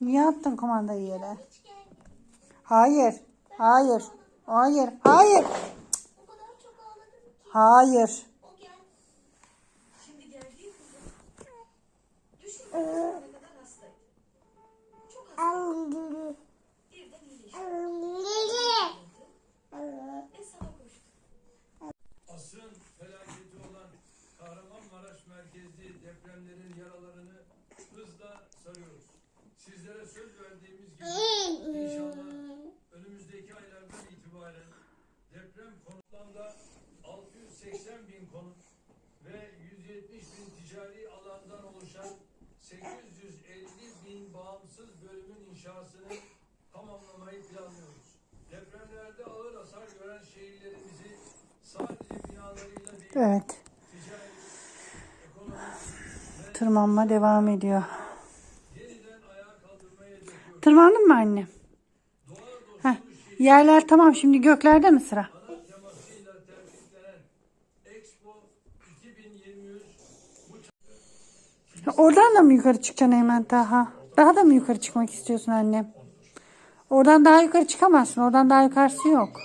Niye attın kumandayı yere? Hayır. Hayır. Hayır. Hayır. Hayır. Deprem konutlarında 680 bin konut ve 170 bin ticari alandan oluşan 850 bin bağımsız bölümün inşasını tamamlamayı planlıyoruz. Depremlerde ağır hasar gören şehirlerimizi sadece binalarıyla değil, Evet. ticari, ekonomik Tırmanma devam ediyor. yeniden ayağa kaldırmaya hedefliyoruz. Tırmandın mı anne? Yerler tamam şimdi göklerde mi sıra? Ana temasıyla tertiplenen Expo 2023 bu Oradan da mı yukarı çıkacaksın hemen daha? Daha da mı yukarı çıkmak istiyorsun annem? Oradan daha yukarı çıkamazsın. Oradan daha yukarısı yok.